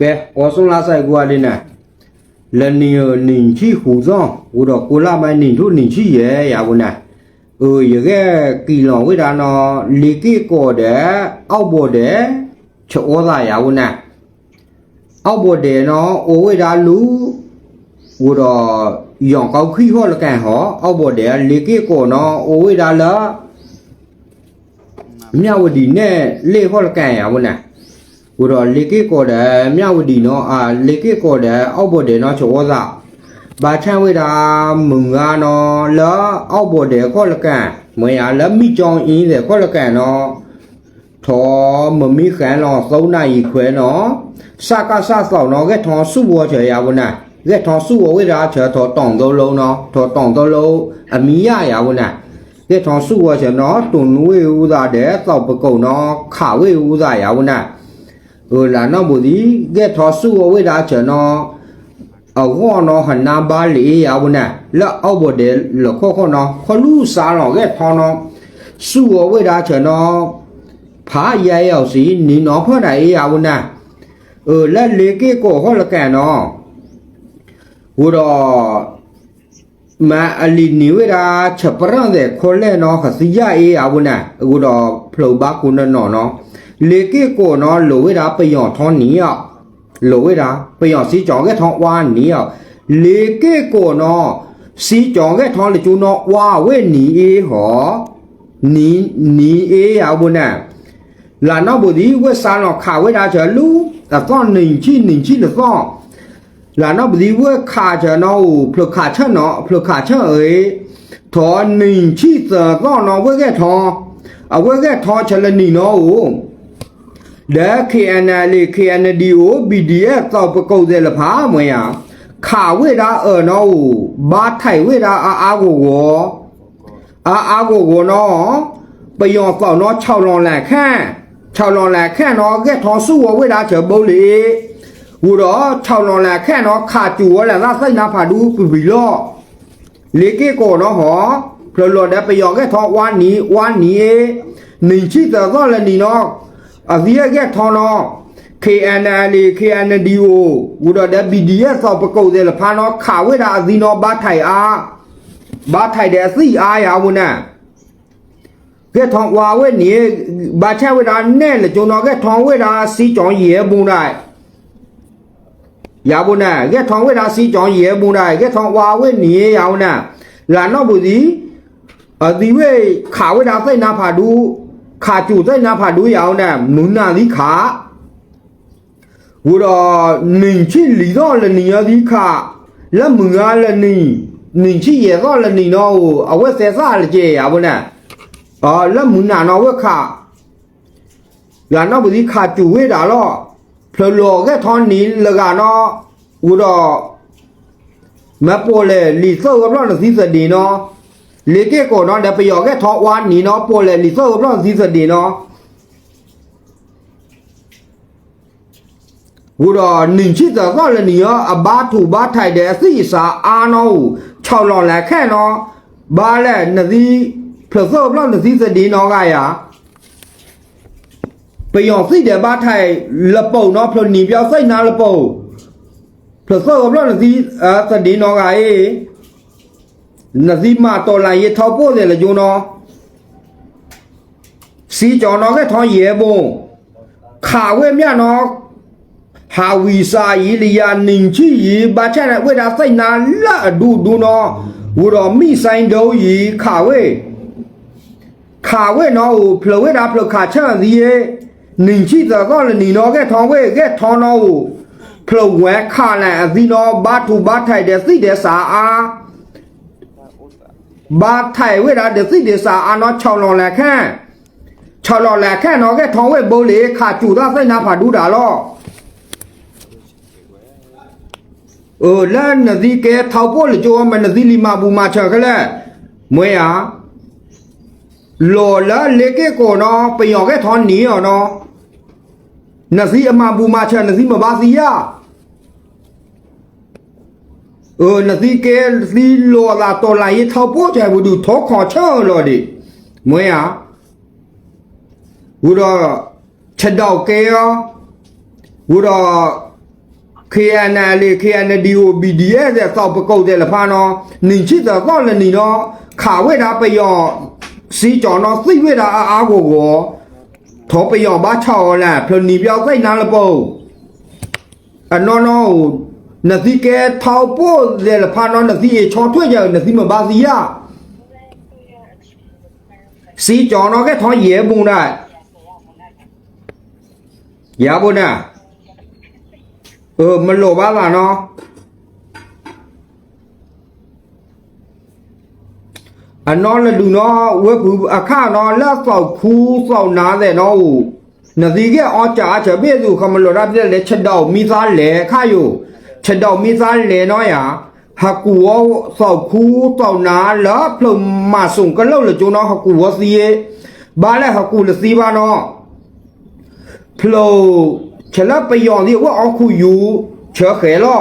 ကဲဩဆွန်လာဆိုင်ကွာလေးနဲ့လနီယနင်ချီဟူဇောဟူတော့ကိုလာမိုင်းနင်တို့နင်ချီရဲ့ရဘူးနာเออရခဲ့ကီလောင်ဝိဒါနော်လီကီကောတဲ့အောက်ပေါ်တဲ့ချောသားရဘူးနာအောက်ပေါ်တဲ့နော်အိုဝိဒါလူဟူတော့ယောင်ကောက်ခီဟောလကန်ဟောအောက်ပေါ်တဲ့လီကီကောနော်အိုဝိဒါလာမြဝဒီနဲ့လေဟောလကန်ရဘူးနာ ဟိုတော့လေကေကော်တယ်မြဝတီနော်အာလေကေကော်တယ်အောက်ဘော်တယ်နော်ချောစာဘာချမ်းဝေတာမုံကနော်လာအောက်ဘော်တယ်ခေါ်လကန်မွေရလက်မိကြောင်အင်းတယ်ခေါ်လကန်နော်ထောမမီခံနော်သုံးနိုင်ခွဲနော်စကားစဆောင်နော်ကဲထောစုဘောချေရဝနာကဲထောစုဝဝေတာချေထောတောင်သုံးလုံးနော်ထောတောင်သုံးလုံးအမီရရဝနာကဲထောစုဝချေနော်တွန်နွေဦးသားတဲ့သောက်ပကုံနော်ခဝေဦးသားရဝနာ ဟိုလာနော်ဘူဒီကဲထောဆူဝေဒါချေနောအဝေါ်နော်ဟနာဘာလီယာဝနာလောအောက်ဘဒဲလခောခောနော်ခလူစားနော်ကဲထောနော်ဆူဝေဒါချေနောဖာရဲရောက်စီနီနော်ဖော်တိုင်ယာဝနာเออและเลเกโกฮอลกันเนาะဟိုတော့မအလီနီဝေရာချက်ပရန်တဲ့ခေါ်လဲနော်ခစီရအေးအဝနာဟိုတော့ဖလုတ်ဘာကုနနော်နော် လေကေကိုနော်လိုဝေရာပယောင်ထောနီယောလိုဝေရာပယောင်စီကြောင်ကဲထောင်းဝါနီယောလေကေကိုနော်စီကြောင်ကဲထောင်းလေကျူနော်ဝါဝေနီအေးဟောနီနီအေးအဝနာလာနော်ဘူဒီဝက်ဆာနော်ခါဝေရာချလူတော့နင်ချိနင်ချိတော့ là nó bị vừa khả cho nó phật khả chân nó phật khả chân ấy thọ mình chỉ giờ đó nó với cái thọ à với cái thọ cho là nỉ nó để khi anh đi khi anh đi ô bị đi tao phải câu gì là phá mày à khả với đã ở nó ba thầy với đã à à của à à của nó bây giờ tao nó chào lòng lại kha chào lòng lại kha nó cái thọ su với đã chờ bầu lì ဟိုတော့6လော်လာခန့်တော့ခါကျူရလာစိတ်နာဖာဒူပီပီလောလေကေကိုနော်ဟောဖလော်လော်တဲ့ပယောကဲထောဝါနီဝါနီနေချိတော့လည်းနီနော် အဒီရကထောနော် KNL KNDO ဟိုတော့တဲ့ BDS ဆောက်ပကုတ်တယ်လဖာနော်ခါဝဲတာအဒီနော်ဘာထိုင်အားဘာထိုင်တဲ့အစီအားရဘူးနာကဲထောဝါဝဲနီဘာချဝဲတာနဲ့လေကျွန်တော်ကဲထောဝဲတာစီကြောင်ရဲပုံလိုက် ya bu na ge thong we da si chong ye bu na ge thong wa we ni ya bu na la no bu di a di we kha we da sai na pha du kha chu sai na pha du ya bu na mu na di kha wo da nin chi li do le ni ya di kha la mu ga le ni nin chi ye do le ni no a we se sa le je ya bu na a la mu na no we kha ya no bu di kha chu we da lo ဖလော်လော်ကထောင်းနီလကနော်ဦးတော့မပေါ်လေလီဆောကဘလော့စီစဒီနော် လေကေကိုနော်တပယောကထောင်းဝါနီနော်ပေါ်လေလီဆောကဘလော့စီစဒီနော်ဦးတော့နင်ချစ်တော့ကလည်းနီရောအဘာထူဘာထိုက်တဲ့အစီစာအာနော်6လော်လက်ခဲနော်ဘာလဲနသီဖလော်ဆောကဘလော့စီစဒီနော်ကရာ bây giờ xích để ba thầy lập bầu nó phật nỉ béo xích nào lập bầu phật sơ gặp là gì à thật đi nó gái là gì mà tổ lại ये thao bố là vô nó xí cho nó cái thao ye bố khả quê mẹ nó hà vì sa ý lì ya ninh chi ý ba cha này quê đã xích nào là đủ đủ nó vô đó mi ဆိုင် đâu ý khả quê khả quê nó phật quê đã phật khả chân gì ấy နင်ချိတော့လည်းနီနော်ကဲထောင်းဝဲကဲထောင်းတော့ဖလုံဝဲခါလာအဒီနော်ဘာထူဘာထိုက်တဲ့စိတဲ့စာအား ဘာထိုင်ဝဲတာတဲ့စိတဲ့စာအားနော်6လော်လက်ခန့်6လော်လက်ခန့်နော်ကဲထောင်းဝဲဘိုးလေခါကျူတော့စိတ်နာဖာဒူတာလောအိုလာနဒီကဲထောက်ဖို့လေကြောမနဒီလီမာဘူမာချကလဲမွေယာလော်လာလေကေကိုနော်ပယောကဲထောင်းနီရောနော်နစီအမဘူမာချနစီမဘာစီ ယာအိုနစီကဲစီလောလာတော်လာရထောက်ပို့ချဘူးသူထောခေါ်ချောလော်ဒီမွေးဟာဘူးတော့ချက်တော့ကဲရောဘူးတော့ KNL KNDO BDS တဲ့စောက်ပကုတ်တဲ့လဖာနော်နင်ချစ်တော့တော့လည်းနီနော်ခါဝဲတာပယောစီကြော်နော်သိဝဲတာအားအားကိုကိုထောပယောဘာချော်လာဖလနီပြောက်သိနာလပုံအနော်နော် 那是该淘宝来了，怕那那是炒作呀，那是么巴西呀？是叫那个他也不呢，也不呢，呃，没老板了呢。အနော်လလူနော်ဝက်ကူအခနော်လက်ပေါက်ခူးပေါက်နားတဲ့နော်ဟိုနစီကအော်ကြာချဘေစုခမလော်ရပြက်လက်ချက်တော့မိသားလေခါယို าแต่เนาะนาทีแกออจ่าเฉเบี้ยสู่คำมันโหลรับได้เลยฉดาวมีซาแหลค่าอยู่ฉดาวมีซาแหลเนาะอย่าฮักกูว่าสอบคูสอบนาแล้วพลมาส่งกันแล้วละจูเนาะฮักกูว่าซีบ้าแล้วฮักกูละซีบ้าเนาะ พลฉลับไปยองที่ว่าเอาคูอยู่เฉเขลอ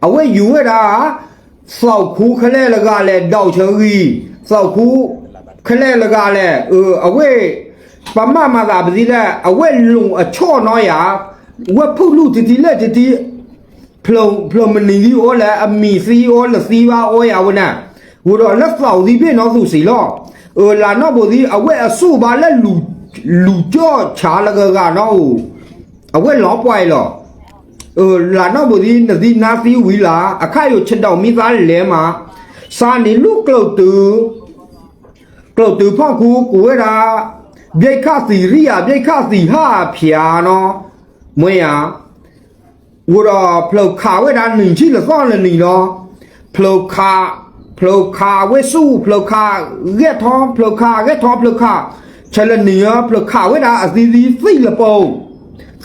เอาไว้อยู่ไว้ดาเสาคูคะแลละกาแลดาวเชิงอีเสาคูคะแลละกาแลเออเอาไว้ปะมามาตาปสิแลเอาไว้ลุงอช่อน้อยอ่ะ ဖလုံဖလုံမနေသည်ဩလာအမီစီဩလစီပါဩယဝနာဝရလက်ဖောက်ဒီပြနော်သူစီလောအော်လာနော်ဘိုဒီအဝဲအဆူပါလက်လူလူကြော့ချာလကကနော်အဝဲလောပွိုင်လောအော်လာနော်ဘိုဒီနဒီနာစီဝီလာအခါယိုချက်တော့မိသားလဲမှာစာနေလူကလုတ်တူကလုတ်တူဖောက်ခုကိုဝဲတာမြိတ်ခစီရိယာမြိတ်ခစီဟာဖျာနော်မွေးရ ဝရဖလောက်ခါဝဲတာနင်ချီလစောလနီနော်ဖလောက်ခါဖလောက်ခါဝဲစုဖလောက်ခါရက်ထောဖလောက်ခါရက်ထောဖလောက်ခါချလနီယဖလောက်ခါဝဲတာအစီစီစိတ်လပုံ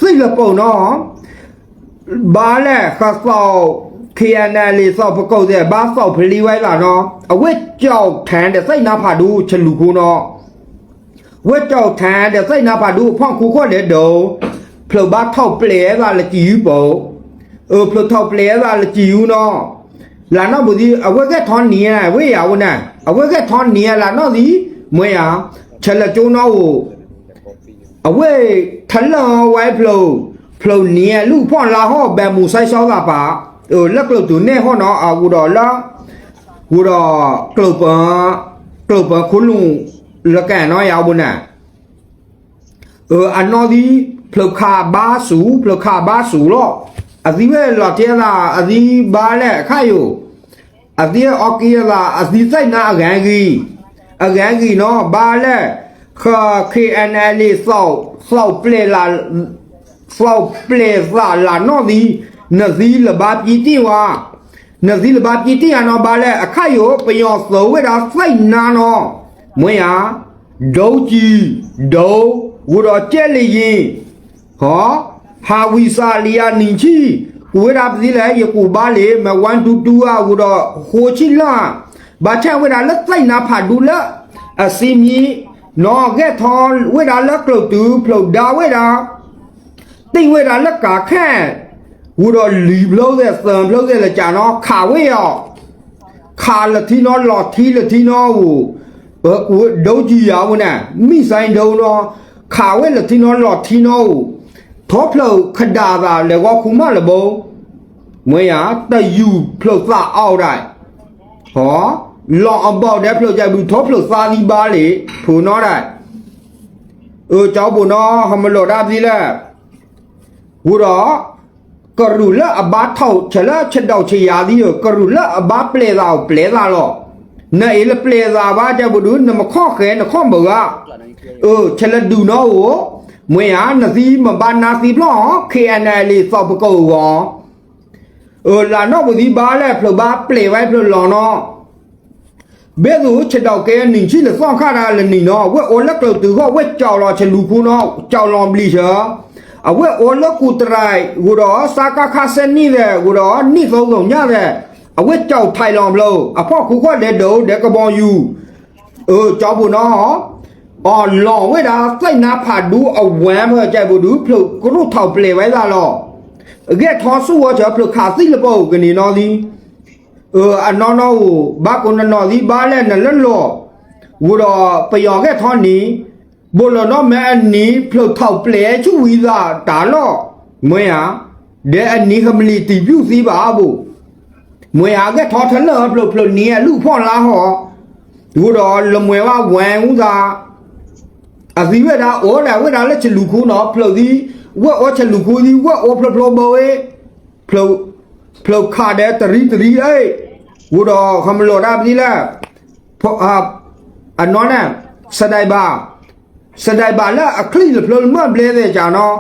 စိတ်လပုံနော်ဘာလဲခါဆောက် KNL လေးဆောက်ပကုတ်တဲ့ဘာဆောက်ဖလီဝိုင်းလာနော်အဝက်ကြောက်ထန်တဲ့စိတ်နာဖာဒူချလူခုနော်ဝက်ကြောက်ထန်တဲ့စိတ်နာဖာဒူဖောက်ခုခေါ်တဲ့တုံဖလဘာထောက်ပလဲကလည်းကြည်ယူပေါ့ เออพลทอเปลซาลจิวเนาะลาเนาะบ่ดีอเวกแกทอนเนี่ยเวยาวนะอเวกแกทอนเนี่ยลาเนาะสิมวยอ่ะฉะละโจเนาะโหอเวทะลอไว้พลูพลูเนี่ยลูกพ่อลาฮอแบมูไซซ้อตาปาเออลักกลุตุเนี่ยฮอเนาะอากูดอละกูดอกลุปอกลุปคุณลุงละแกเนาะยาวบุน่ะเอออันนอดีพลคาบาสูพลคาบาสูลอ အဒီပဲလော်တဲလာအဒီဘာလဲခါယိုအဒီအော်ကီလာအဒီစိုက်နာအကန်ကြီးအကန်ကြီးနော်ဘာလဲခ KNL ဆောက်ဆောက်ပလေလာဆောက်ပလေလာလာနော်ဒီနဇီလဘာပီတီဝါနဇီလဘာပီတီအနော်ဘာလဲအခါယိုပယောသောဝဲတာစိုက်နာနော်မွေရဒုံကြီးဒုံဝရကျက်လီရင်ဟော ဟာဝီစာလီယာနင်ချီဝေရာပစီလဲယကူဘာလေမ1 2 2อ่ะဝရဟိုချီလာဘာချဝေရာလက်စိုက်နာဖာဒူလာအစီမီနော်ကဲထောဝေရာလက်ကလုတ်တူဖလုတ်ဒါဝေရာတိဝေရာလက်ကာခန့်ဝရလီဘလို့တဲ့သံဘလို့တဲ့ကြာနော်ခါဝေရောခါလတီနော်လော်တီလတီနော်ဟိုဟိုဒုံကြီးရဝနာမိဆိုင်ဒုံနော်ခါဝဲလတီနော်လော်တီနော်ဟို ထောဖလုတ်ခဒါသာလေကောခုမလဘုံမွေရတယူဖလုတ်သအောက်တိုင်း ဟောလောင်အပေါက်တဲ့ဖလုတ်ကြိုက်ဘူးထောဖလုတ်စားပြီးပါလေဖူနော်တဲ့เออเจ้าบุနော်ဟမလော်ဒါပြီလဲဟူတော့ကရူလာအဘတ်ထောက်ချလာချက်တော့ချရာဒီကရူလာအဘပလေသာပလေသာလောနဲလပလေသာဘာကြဘူးဒုနမခော့ခဲနခော့မကเออချလဒူနော်ဟို မွေဟာနစီမဘာနာစီဖလော KNL စောက်ပကောကော เออလာတော့ဘူးဒီဘာလဲဖလို့ဘာပလေဝိုင်းဖလို့လော်နော်ဘဲသူချက်တော့ကဲနင်းချီလေစောင့်ခါတာလေနင်းနော်ဝဲအိုလက်ကတော့သူကဝဲကြော်လော်ချက်လူခုနော်ကြော်လော်ဘလီချာအဝဲအိုလက်ကူတရိုင်ဟိုတော့စာကခါစနီတဲ့ဟိုတော့နိသုံးလုံးညတဲ့အဝဲကြော်ထိုင်လောင်မလို့အဖေါ့ခုခွက်တဲ့တုံးတဲ့ကပောင်ယူเออကြောက်ဘူးနော် အော်လော်ဝဲတာစိုက်နာဖာဒူအဝမ်းဖော်ကြိုက်ဘူးဒူဖလုတ်ကရုထောက်ပလေဝဲတာလောအကဲထောဆူဝါချဖလုတ်ခါသိလဘောကနေနော်ဒီအော်အနော်နော်ဘာကုနနော်ဒီဘာလဲနလလောဝူတော့ပျော်ခဲ့ထောနီဘိုလနော်မဲအနီဖလုတ်ထောက်ပလေချူဝီသာဒါလောမွေးဟာဒဲအနီခမလီတီပြူစီပါဘူးမွေဟာကထောထလောဖလုတ်ဖလုတ်နီရလူဖော့လားဟောဒူတော့လမွေဝဝမ်ဦးသာ အစီဝဲတာအော်ဒါဝဲတာလက်ချလူခုနော်ဖလို့ဒီဝက်အော်ချလူခုဒီဝက်အော်ဖလဖလဘဝဲဖလို့ဖလို့ခါတဲ့တရီတရီအေးဝတော့ခမလို့ဒါပြီလားဖောအာအနော်နဲ့စဒိုင်ဘာစဒိုင်ဘာလာအခလီဖလို့မဘလဲတဲ့ကြာနော်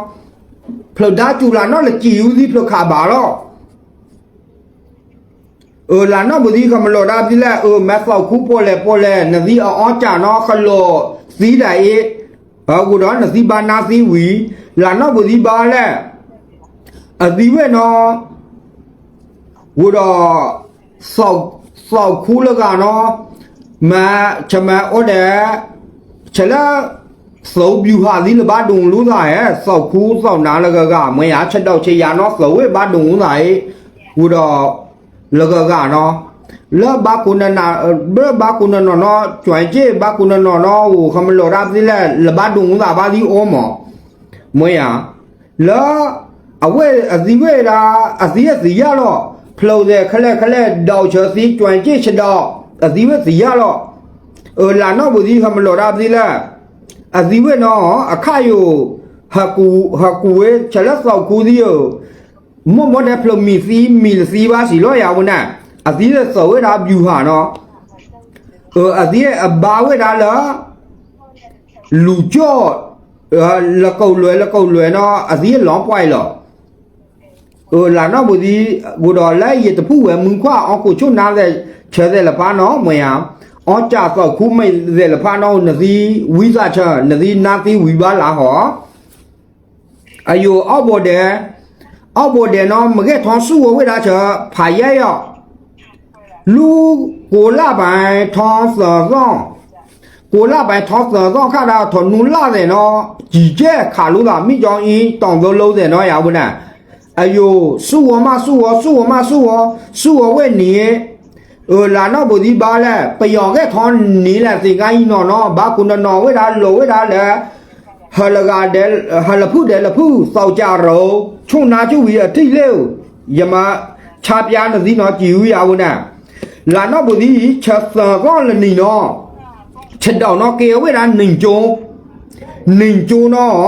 ဖလို့ဒါကျူလာနော်လက်ကြည်ဦးစီဖလို့ခါပါတော့ เออลานะบุดีคำโลดาบิแลเออแมสเอาคูโปเลโปเลนซีออจานะคโลซีไดเอ ဘာကူတော့နစီပါနာစီဝီလာနောက်ကိုစီပါလက်အဒီဝဲနော်ဝတော့ဆောက်ဆောက်ခူးလကနော်မချမန်အော်တဲ့ချလာစောပြူဟာဒီလဘဒုံလူသာရဲ့စောက်ခူးစောက်နာလကကမရချက်တော့ချေရနော်စောဝဲဘဒုံဦးသာရဲ့ဝတော့လကကနော် လဘကုနနာဘဘကုနနနောကျွမ်းကျေဘကုနနနောဟိုခမလောရာတိလလဘဒုံသာဘာဒီအောမမွေယလအဝဲအစီဝဲတာအစီရစီရတော့ဖလုံတဲ့ခလက်ခလက်တောက်ချောစီကျွမ်းကျေချတော့အစီဝဲစီရတော့ဟိုလာနောဘူဒီခမလောရာတိလအစီဝဲနောအခယိုဟကူဟကူဝဲချလက်ဆောက်ကူဒီယမမတဲ့ဖလုံမီစီမီစီပါစီလောရဝနာ así de sobre la viuja no o así de abajo era la luchó la colue la colue no así de lo cual lo o la no budi budo la y te pu we mun kwa o ko chu na de che de la pa no mwe ya o cha ko khu mai de la pa no na si wi sa cha na si na si wi ba la ho ayo obode obode no mge thon su wo we da cha pha ya yo 路过那边他是让，过那边他是让看到他弄那人了，直接看路了，没将人当做路人了呀不呢？哎呦，是我吗？是我，是我吗？是我，是我问你，呃，难道不是吧嘞？不要给他你了，谁敢一闹闹？把姑娘闹为啥闹为啥嘞？ဟလကဒဲဟလဖုဒဲလဖုစောက်ကြရောချုံနာကျူရီအတိလေယမချပြားနစီနော်ကြည်ဦးရဝနာ လာတော့ဘူဒီချက်သကောလနီနော်ချက်တော့နော်ကေဝဲတာနှင်ကျုံနှင်ကျုံနော်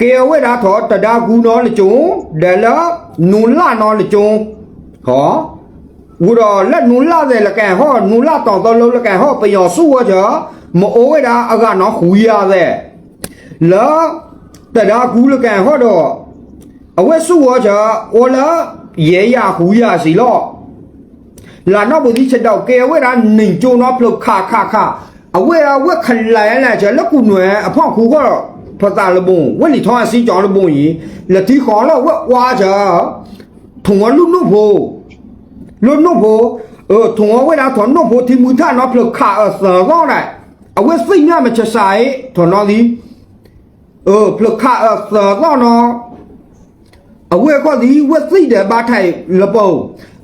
ကေဝဲတာတော့တဒါကူနော်လကျုံဒလနူလာနော်လကျုံဟောဝရလက်နူလာတဲ့လကန်ဟောနူလာတောင်တော့လုံးလကန်ဟောပယောစုဝကြမအိုးဝတာအကနော်ခူရတဲ့လာတဒါကူလကန်ဟောတော့အဝဲစုဝကြဩလာရဲရခူရစီလော လာနော်ဘူဒီချက်တော့ကဲဝဲတာနင်ကျုံတော့ဖလုတ်ခါခါခါအဝဲအဝဲခလိုင်လာကြလက်ကူနွယ်အဖောက်ခူကတော့ဖတာလဘုံဝဲလီထောင်းအစီကြောင်းလဘုံကြီးလက်တီခေါ်တော့ဝဲဝါကြထုံဝလူနုဖို့ ลุนนุโพเออถงเอาไว้แล้วถอนนุโพที่มือท่าเนาะเพลขาเออเสือก็ได้เอาไว้สิ่งเนี่ยมันจะใส่ถอนนอดีเออเพลขาเออเสือก็เนาะเอาไว้ก็ดีไว้สิ่งเดี๋ยวบาไทยระเบิดเออหลานนอโบดีถอเอาไว้ถงเอาไว้แล้วถอนนุโพที่มือท่าเพียเนาะ အဝဲကောဒီဝသိတဲ့ဘာထိုင်လပုံ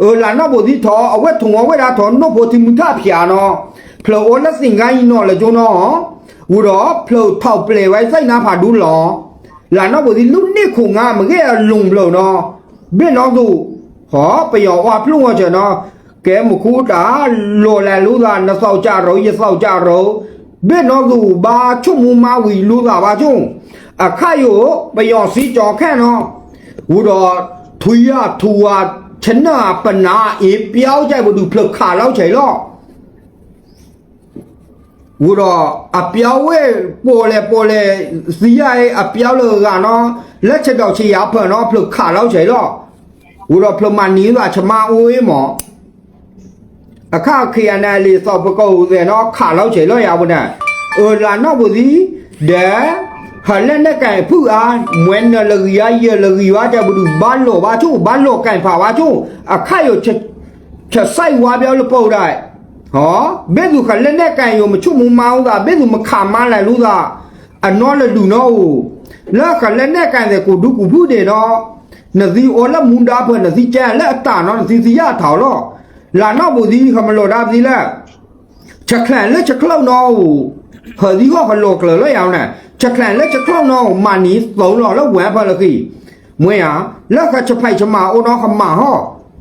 အလာနောဘိုဒီထောအဝဲထုံဝဲတာထောနောဘိုတိမူကဖျာနောဖလောလက်စင်ကိုင်းနော်လေကျွန်တော်ဝူတော့ဖလောထောက်ပလေဝိုင်းစိုက်နာဖာဒူးလောလာနောဘိုဒီလူနစ်ခုငါမကဲလုံဘလောနော်ဘင်းတော့သူဟောပျော်ဝါဖလုံဝကျွန်တော်ကဲမခုတာလော်လန်လူသာနဆောက်ကြရောရဆောက်ကြရောဘင်းတော့သူဘာချုံမမဝီလူသာဘာချုံအခါယောပျော်စီကြော်ခန့်နော် ဝူတော်ထွေရထူဝါချနာပနာအေပြောင်းကြဘူးသူဖလခါလောက်ချေလောဝူတော်အပြောင်းဝဲပေါ်လေပေါ်လေစီရရဲ့အပြောင်းလို့ကနော်လက်ချက်တော့ချေရဖန်နော်ဖလခါလောက်ချေလော ဝရဖလမနီလာချမအိုးမောအခခရနာလီစောပကောဦးတဲ့နော်ခါလောက်ချေလို့ရဘူးနဲ့เออလာနော်ဘူးဒီဒဲ ဟလဲနဲ့ကဲဖူအားမွဲနလရီယာရလရီဝါတဲ့ဘူးဘာလို့ဘာချို့ဘာလို့ကဲဖာဝါချို့အခရချက်ချက်ဆိုင်ဝါပြောလို့ပို့ได้ဟောဘယ်သူခလဲနဲ့ကဲယမချုံမမောင်းတာဘယ်သူမခါမလာလို့သာအနော်လလူနော်လာခလဲနဲ့ကဲတဲ့ကိုဒုကူဖူးတယ်နော်နစီအော်လမွန်ဒါဖွနစီကျန်လက်အတာနော်နစီစီရထော်တော့လာနောက်ဘူးဒီခမလို့ဒါပြီလက်ချက်ခလန်လက်ချက်ခလောက်နော်ဟဒီကခလောကလောရအောင်နဲ့ ချက်ခလန်လက်ချက်ခလောက်နော်မာနီသုံးတော့လောက်ဝမ်ဖလခိမွေးရလက်ခချဖိုက်ချမအိုတော့ခမဟော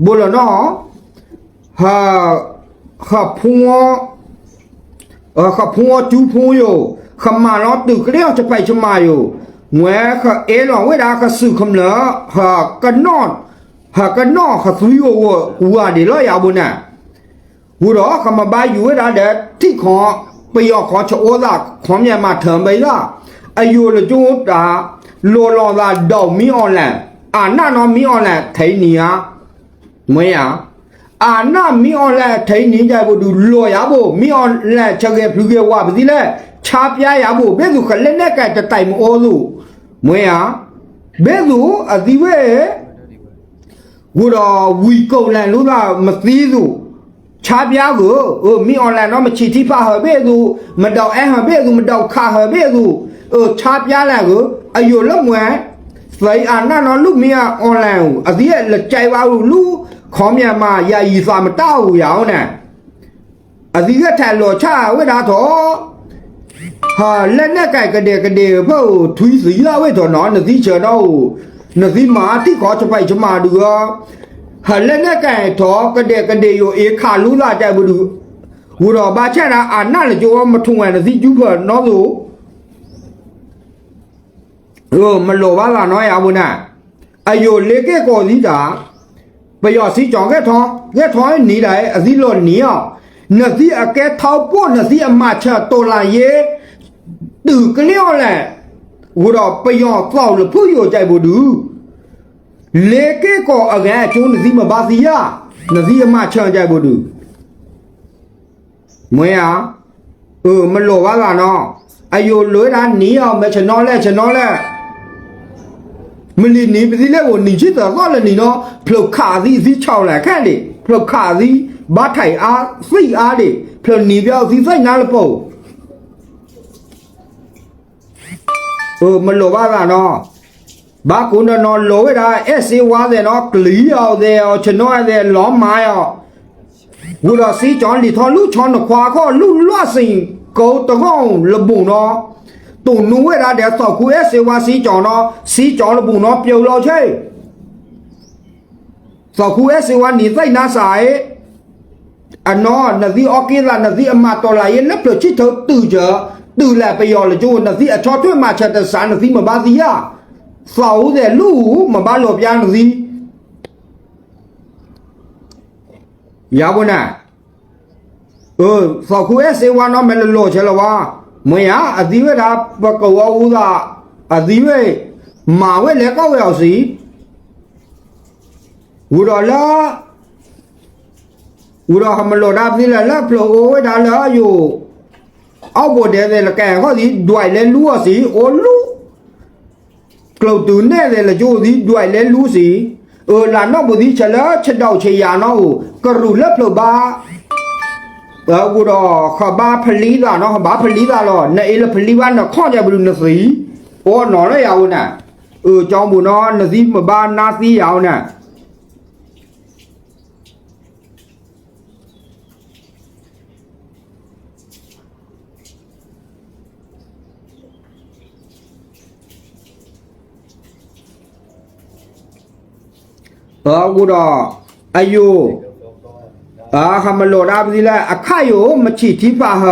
ဘောလနော်ဟာခဖုံအခဖုံတူဖုံယောခမလောတူကလေးချဖိုက်ချမယောငွဲခအေလောဝေဒါခစုခမလဟာကနော့ဟာကနော့ခသူယောဝူအဒီလောရဘူးနာဝူတော့ခမဘာယူဝေဒါတဲ့တိခေါ်ပယောခေါ်ချောသာခေါ်မြန်မာထံပိလား အယိုလကျိုးတာလောလောသာတော့မီအွန်လိုင်းအာနာနော်မီအွန်လိုင်းထိုင်နီယာမွေးရအာနာမီအွန်လိုင်းထိုင်နေကြဖို့သူလောရဖို့မီအွန်လိုင်းချက်ကေဖလူကေဝါပစီလဲချာပြရဖို့ဘယ်သူခလက်နဲ့ကတတိုင်မအိုးလို့မွေးရဘယ်သူအဒီဝဲဝူတော်ဝီကုတ်လန်လို့ကမသီးသူချာပြကိုဟိုမီအွန်လိုင်းတော့မချီတိဖာဟဘဲသူမတော့အဲဟဘဲသူမတော့ခါဟဘဲသူ ဟိုခြားပြလာကိုအယိုလုံးဝဲသိအာနာနော်လူမင်းအွန်လိုင်းကိုအစီရလက်ကြိုက်ပါဘူးလူခေါမြန်မာယာယီစာမတောက်ရောင်းနဲ့အစီရထန်လော်ချဝိတာတော်ဟာလက်နဲ့ကြိုက်ကတဲ့ကတဲ့ဖို့ထွီးစီလာဝိတော်နော်နစီချေတော့နစီမာတိခေါ်ချပိုက်ချမတူရောဟာလက်နဲ့ကြိုက်တော့ကတဲ့ကတဲ့ရောအေခါလူလာကြိုက်ဘူးဝတော်ဘာချက်တာအာနာလေကျော်မထုံဝင်နစီကျူးဖော်နော်ဆို ဟိုမလောပါလားနော်ရဘူးနာအယိုလေကေကိုစီတာပယောစီကြောင့်ကဲထောကဲထောနေတယ်အစည်းလောနေအောင်နစီအကဲထောက်ပို့နစီအမချတော်လာရေတူကလျော့လဲဝတော့ပယောသောက်လဖူယောကြိုက်ဘူးဒူလေကေကိုအကဲကျုံးနစီမပါစီရနစီအမချကြိုက်ဘူးဒူမွေးရเออမလောပါလားနော်အယိုလွေးတာနီးအောင်မချနောလဲချနောလဲ မလီနေပစီလက်ကိုနေချစ်တော့လည်းနေတော့ဖလုတ်ခါသည်စီချောက်လာခန့်လေဖလုတ်ခါသည်ဘာထိုင်အားစိတ်အားလေဖလုတ်နေပြောက်စီစိတ်နားလပုတ်ဟိုမလိုပါကနော်ဘာကုန်းနော်လိုရတာအစီဝါတဲ့နော်ကလီရောက်တဲ့ချနောတဲ့လောမာယောဝူတော့စီချောင်းလီထောလူချောင်းခွာခေါ်လူလွတ်စင်ကိုတကောင်းလဘုံနော် ตุนูเวลาเดี๋ยวสอบคุยเสวาสีจอเนาะสีจอระบุเนาะเปียวเราใช่สอบคุยเสวาหนีใส่นาสายอันเนาะนาทีออกิลานาทีอมาตอลายแล้วเปลือกชิดเธอตื่นเจอตื่นแหละไปยอละจูนาทีอชอด้วยมาชัดสารนาทีมาบาซียาเสาแต่ลู่มาบ้านหลบยางนาทียาวน่ะเออสอบคุยเสวาเนาะมันโลใช่หรอวะ မင်းကအသီးဝဲထားပကဝဥသာအသီးဝဲမာဝဲလက်ကောက်ရောက်စီဝရလာဝရဟမလောဒါပြိလာလက်ဖလိုဝဲဒါလာယိုအောက်ပေါ်တဲ့လကဲဟောဒီဒွိုင်လဲလူော့စီအိုလူကလုတ်တူနဲ့လဲလကြိုစီဒွိုင်လဲလူစီအိုလာနောက်ဘူဒီချလာချက်တော့ချေရနောကရူလက်ဖလိုပါ ဘာကူတော့ခဘာဖလီတာနော်ခဘာဖလီတာတော့နေအေးလဖလီဝါနော်ခေါကြဘူးနစီဩနော်လည်းရအောင်နာเออကြောင်းဘူးနော်နစီမဘာနာစီရအောင်နာဘာကူတော့အယို အာခမလောရာပဒီလာအခါယောမချီတိဖာဟ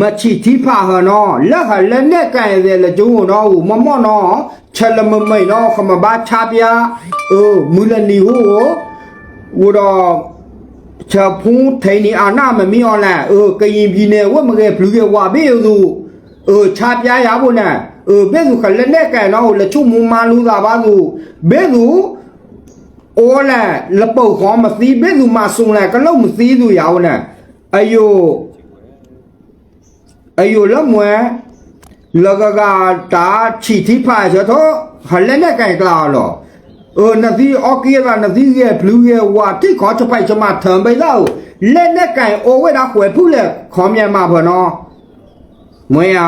မချီတိဖာဟနော်လက်ဟာလက်နဲ့ကန်ရတဲ့လက်ကျုံနော်မမော့နော်ချက်လမမိတ်နော်ခမဘာချပြအိုမူလနီဟိုဝတော့ချက်ဖုံးထိုင်နေအာနာမမီအောင်လားအိုကရင်ပြည်နယ်ဝတ်မကဲဘလူးကဝါဘေးသူအိုချပြရဖို့နဲ့အိုဘဲသူခလက်နဲ့ကန်နော်လက်ချုံမူမာလူသာပါသူဘဲသူ အိုးနဲ့လပုတ်ခေါ်မစီပဲသူမဆုံလဲကလုံးမစီသူရောင်းနဲ့အယိုအယိုလမွဲလကကတာချီတိဖာဆိုတော့ဟလဲနဲ့ကန်ကလာလောအိုနသီအော်ကီရာနသီရဲ့ဘလူးရဲ့ဝါတိခေါ်ချပိုက်ချမထံပိလောက်လက်နဲ့ကန်အိုဝဲတာခွဲဖူးလက်ခေါ်မြန်မာဘောနော်မွဲရ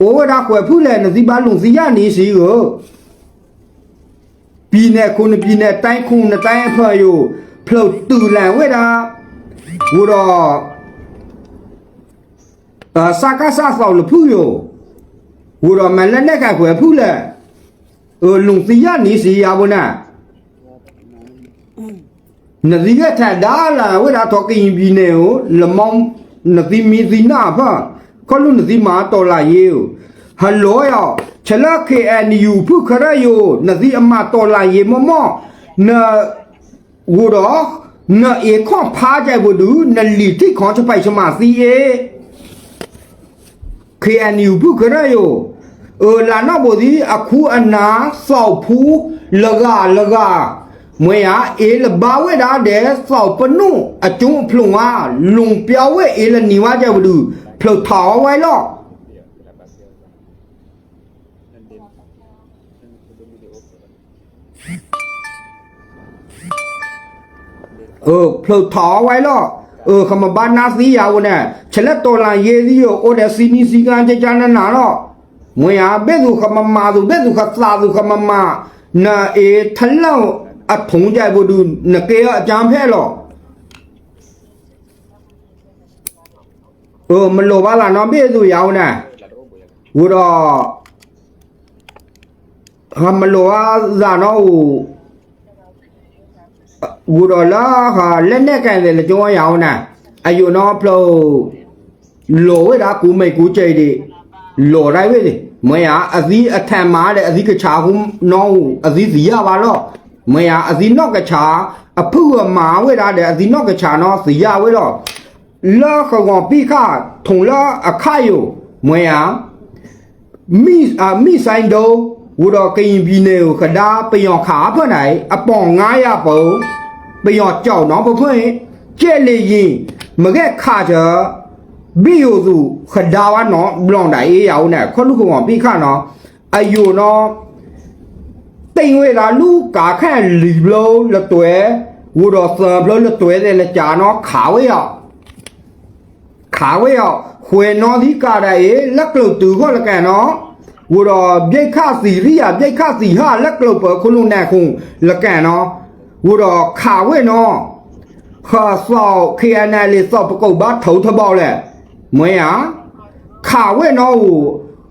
အိုဝဲတာခွဲဖူးလက်နသီပါလုံစီရနေစီကို ပြည်နယ်ခုနှစ်ပြည်နယ်တိုင်းခုနှစ်တိုင်းအဖွဲ့ယူဖလုတ်တူလန်ဝဲတာဟိုတော့အာစကားစားဆောင်လဖူးယောဟိုတော့မလက်နဲ့ကခွဲဖူးလက်ဟိုလုံစီရနေစီရဘုနာနဒီကထဒါလာဝဲတာတော့ကင်ပြည်နယ်ကိုလမောင်းနဒီမီဒီနာဖာခလုံးနဒီမာတော်လာရေးကို ဟယ်လိုယောချလခေအန်ယူဖုခရယိုနဒီအမတော်လာရေမမနဝဒနအေခေါဖာကြဘူးဒူနလီတိခေါ်ချပိုင်ချမစီအေ KNU ဘုခရယောเออลานาบดีอคูอนาสอบผูลกาลกามวยอ่ะเอลบาเวดาเดสอบปนุอจุงพลุงอ่ะลุงเปียวเวเอลนีว่าจะบดูพลุทอไว้หรอก เออพลุถาวไว้ลอเออคำบานาสียาวเนี่ยฉะละตัวลานเยซีโอโอเดซีนีซีกันจะจานานาลอ မွေဟာဘဲသူခမမာသူဘဲသူခသာသူခမမာနာအေထလောင်းအထုံးကြဘူးဒုနကေအကြံဖဲလောเออมันโลบาล่ะเนาะเบ้สุยาวนะวูดอฮามันโลอาซาเนาะ ဘူတော်လာခါလက်နဲ့ကန်တယ်လကြောရောင်းနာအယူနော်ဖလို့လောဝဲတာကူမိတ်ကူကြိတ်ဒီလော်ရိုက်ဝဲဒီမယာအသီးအထံမားတဲ့အသီးကချာကူနော်အသီးစီရပါတော့မယာအသီးနော့ကချာအဖုအမာဝဲတာတဲ့အသီးနော့ကချာနော်စီရဝဲတော့လောခကောင်ပိခထုံလာအခါယမယာမိအမိဆိုင်တော့ဝတော်ကရင်ပြည်နယ်ကိုခဒါပျော်ခါဖွင့်နိုင်အပေါင်900ပုံ ပယောကြောက်နော်ဖွင့်ကျဲလေရင်မကက်ခါချာဘီယိုစုခဒါဝနော်ဘလောင်တိုင်အေးရအောင်နဲ့ခွလူခုံအောင်ပြီးခနော်အယိုနော်တိမ်ဝဲလာလူကာခန့်လီဘလောလတွဲဝဒဆာဘလောလတွဲတဲ့လကြာနော်ခါဝဲရောက်ခါဝဲရောက်ခွေနော်ဒီကာရရဲ့လက်ကလုတ်တူခေါ်လကန်နော်ဝဒ မြိတ်ခစီရိယမြိတ်ခစီဟာလက်ကလုတ်ပခုလုံးနဲ့ခုလကန်နော်ဝဒခါဝဲနော်ခါဆောက်ခရနာလေးဆောက်ပကုတ်ဘာထုံထပေါက်လဲမွေယာခါဝဲနော်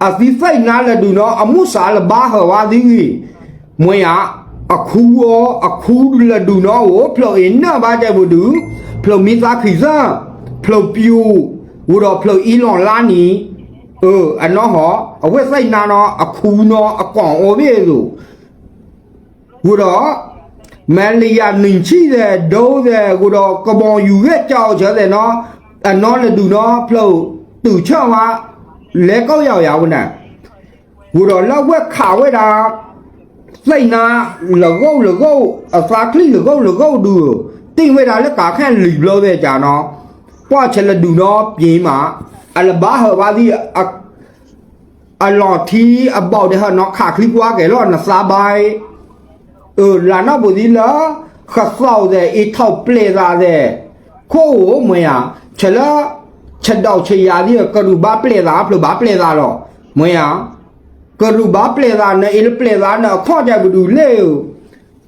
အသီဖိုင်နာလဒူနော်အမှုစာလဘာဟဝါဒီမွေယာအခုရောအခုလဒူနော်ဝဖလိုအင်းနာဘာကြဘူးဒူဖလိုမီသာခိစာဖလိုပြူဝရဖလိုအီလွန်လာနီเอออันเนาะหอအဝက်ဆိုင်နာနော်အခုနော်အကောင်အိုဘေလို့ဝရ မန်လီယာနင်ချီတဲ့ဒိုးတဲ့ကိုတော့ကပောင်ယူရဲ့ကြောက်ချတဲ့နော်အနော်လေဒူနော်ဖလို့တူချောင်းကလဲကောက်ရောက်ရဝင်နာဘူတော့လောက်ဝက်ခါဝဲတာစိတ်နာလကုတ်လကုတ်အဖာကလီလကုတ်လကုတ်ဒူတင်ဝဲတာလက်ကာခန့်လီဘလို့တဲ့ကြာနော်ပွားချက်လဒူနော်ပြင်းမှာအလဘာဟဘာဒီအအလော်တီအဘောက်တဲ့ဟာနော်ခါကလီပွားကဲလောနစာဘိုင် เออลานาบุดีละခဆောက်တဲ့အထောက်ပလေလာတဲ့ခိုးမွေရချက်လာချက်တော့ချရာဒီကရူဘာပလေလာဖလိုဘာပလေလာတော့မွေရကရူဘာပလေလာနဲ့အလပလေလာနဲ့ခေါ်ကြဘူးလူလေ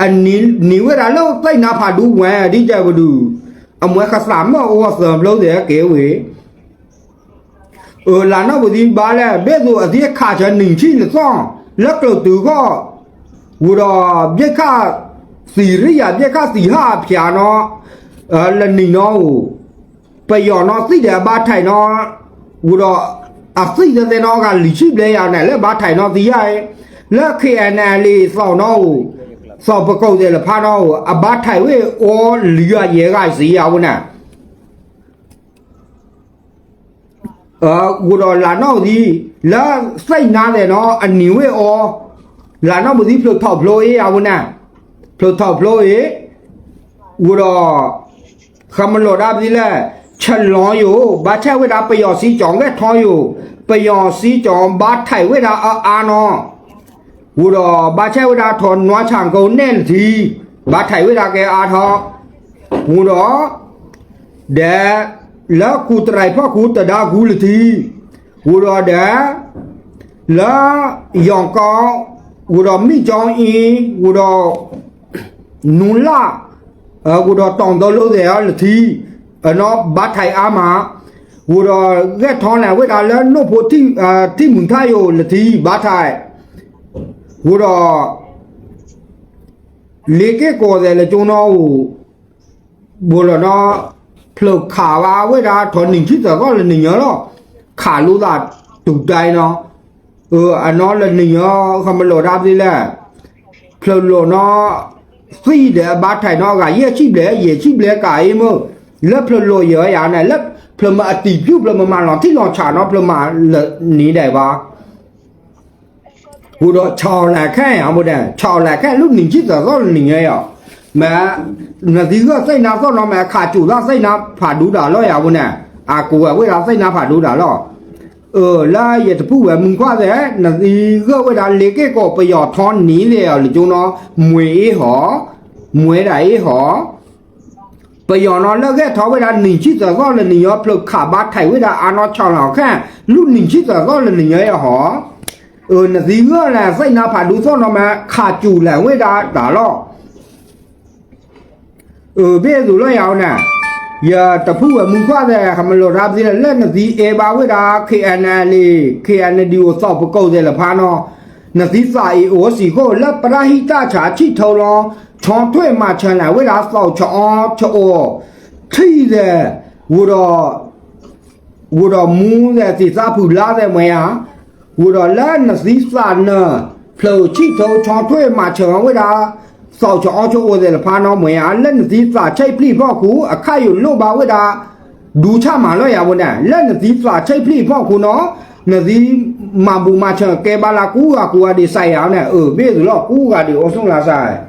အနီနီဝရလို့သိနာဖာဒူဝဲဒီကြဘူးအမွဲခဆာမောဝဆမ်လို့တဲ့ကေဝေเออลานาบุดีบาလဲဘဲဆိုအဒီခါချနင်းချီလသောလက်ကလို့သူက ဝရပြက်ခစီရိယပြက်ခစီဟာဖြာနော်အလနီနော်ပယောနော်သိတယ်ဘာထိုင်နော်ဝရအသိတဲ့နော်ကလီချိပလဲရနဲ့လဲဘာထိုင်နော်သိရရဲ့လက်ခေအနလေးစောင်းနော်စောပကုတ်တယ်လဖာနော်အဘာထိုင်ဝေအောလီရရဲကစီရဝနာအာဝရလာနော်ဒီလာစိတ်နာတယ်နော်အနင်ဝေအော လာနော်မဒီဖလို့ထောက်ဖလို့အေးရဝနာဖလို့ထောက်ဖလို့အေးဝရခမလို့ဒါပြီလဲချက်လောယိုဘာချက်ဝဲတာပယောစီကြောင်ကထောယိုပယောစီကြောင်ဘာထိုင်ဝဲတာအာအာနော်ဝရဘာချက်ဝဲတာထောနွားချံကုန်နဲ့ဒီဘာထိုင်ဝဲတာကဲအာထောဝရဒါလာကူတရိုင်ဖကူတဒါဂူလတီဝရဒါလာယောင်ကော င်ဝရမိကြောင်အင်းဝရနူလာအဝရတောင်တော်လို့တဲ့လတီအနော်ဘတ်ထိုင်အားမှာဝဝရကဲထောင်းလာဝဲတာလဲနို့ဖို့တိအာတိမွန်ထားယောလတိဘာထိုင်ဝရလေကေကိုတယ်လေကျုံတော့ဘောလနော်ဖလုတ်ခါပါဝဲတာထောင်းနေ เอออันนั้นละนี่อ๋อคำโลดาสิแหละพลโลเนาะစီတဲ့ဘာထိုင်တော့ကရဲ့ချိပလဲရဲ့ချိပလဲကာအေးမလက်ဖလလို့ရရနဲ့လက်ဖလမအတီပြုတ်ဖလမမလောတိလောချာတော့ဖလမနေတယ်ပါဘုတော့ချောင်းလာခန့်ရမို့တဲ့ချောင်းလာခန့်လူနေကြည့်တော့နေရရမငါဒီကစိတ်နာတော့တော့မခါကျူတော့စိတ်နာဖာဒူးတာလောရဘူးနဲ့အာကိုကဝေးတာစိတ်နာဖာဒူးတာလော เออลาอย่าจะพูดแบบมึงว่าแต่นาทีก็เวลาเล็กก็ไปหยอดทอนหนีเลยหรือจูนอมวยหอมวยไหนหอปยอนอนเลิกแค่ทอเวลาหนึ่งชิ้นแต่ก็เลยหนึ่งยอดเพลขาบาดไถเวลาอานอชอนหรอแค่รุ่นหนึ่งชิ้นแต่ก็เลยหนึ่งยอหอเออนาทีเงื่อนแหละไส้นาผ่าดูโซนอมาขาดจู่แหละเวลาด่าล่อเออเบี้ยดูแล้วยาวน่ะ ya tapu wa mun kwa da ha ma lo ra bi le na di e ba we da KNL KND ကိုစောက်ပကုတ်တယ်လဖာနော်နသီစာအီအိုစီကိုလက်ပရာဟိတချာချိထုံလောချောင်းထွဲ့မှာချန်လာဝေလာစောက်ချောချောထိတဲ့ဝတော့ဝတော့မူးတဲ့စီစာဖူလာတဲ့မယာဝတော့လာနသီစာနဖလိုချိထုံချောင်းထွဲ့မှာချောင်းဝေလာ 扫着澳洲我在了爬脑门啊，那自己咋拆皮包裤？啊，看有六把味的，路差马了呀我呢，那自己咋拆皮包裤呢？那是马不马车，该把那裤啊裤啊的晒呀呢，呃，别子了裤啊的我送了噻。